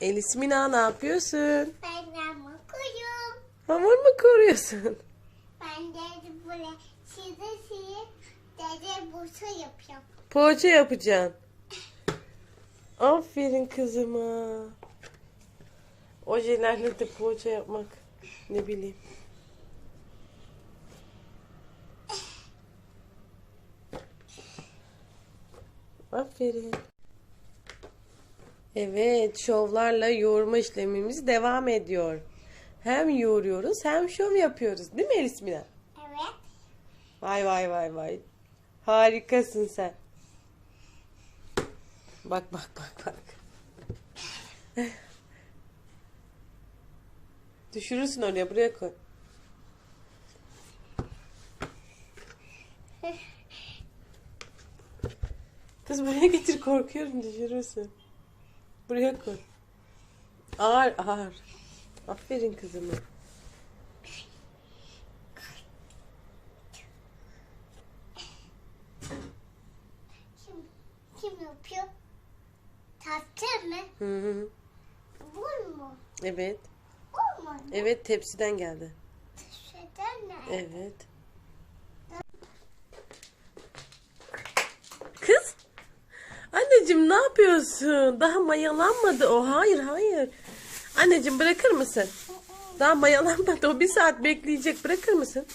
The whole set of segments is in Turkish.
Elis Mina ne yapıyorsun? Ben ama koyum. Hamur mu kuruyorsun? Ben de böyle size size dede bursa yapıyorum. Poğaça yapacaksın. Aferin kızıma. Ojelerle de poğaça yapmak. Ne bileyim. Aferin. Evet, şovlarla yoğurma işlemimiz devam ediyor. Hem yoğuruyoruz hem şov yapıyoruz. Değil mi Elis Mina? Evet. Vay vay vay vay. Harikasın sen. Bak bak bak bak. Düşürürsün oraya buraya koy. Kız buraya getir korkuyorum düşürürsün. Buraya koy. Ağır ağır. Aferin kızıma. Kim, kim yapıyor? Tatlı mı? Hı hı. Bu mu? Evet. O mu? Evet tepsiden geldi. Şeyden ne? Evet. Kız. Anneciğim ne yapıyorsun? Daha mayalanmadı o. Hayır hayır. Anneciğim bırakır mısın? Daha mayalanmadı o. Bir saat bekleyecek. Bırakır mısın?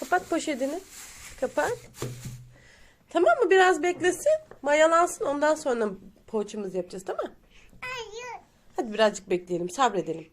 Kapat poşetini. Kapat. Tamam mı? Biraz beklesin. Mayalansın. Ondan sonra poğaçamızı yapacağız tamam mı? Hayır. Hadi birazcık bekleyelim. Sabredelim.